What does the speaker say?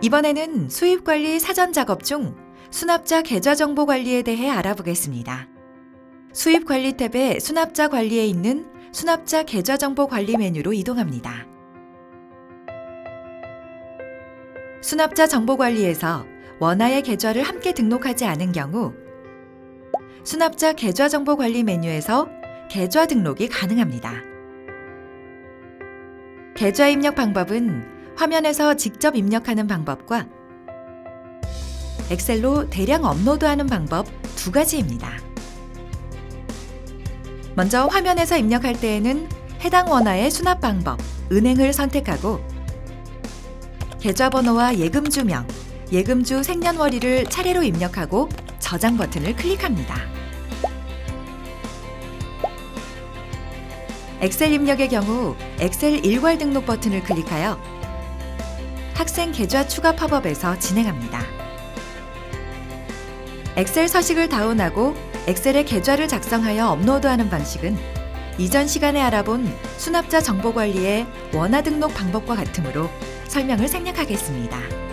이번에는 수입관리 사전 작업 중 수납자 계좌 정보 관리에 대해 알아보겠습니다. 수입 관리 탭의 수납자 관리에 있는 수납자 계좌 정보 관리 메뉴로 이동합니다. 수납자 정보 관리에서 원화의 계좌를 함께 등록하지 않은 경우 수납자 계좌 정보 관리 메뉴에서 계좌 등록이 가능합니다. 계좌 입력 방법은 화면에서 직접 입력하는 방법과 엑셀로 대량 업로드하는 방법 두 가지입니다. 먼저 화면에서 입력할 때에는 해당 원화의 수납 방법, 은행을 선택하고 계좌번호와 예금주명, 예금주 생년월일을 차례로 입력하고 저장 버튼을 클릭합니다. 엑셀 입력의 경우 엑셀 일괄 등록 버튼을 클릭하여 학생 계좌 추가 팝업에서 진행합니다. 엑셀 서식을 다운하고 엑셀에 계좌를 작성하여 업로드하는 방식은 이전 시간에 알아본 수납자 정보 관리의 원화 등록 방법과 같으므로 설명을 생략하겠습니다.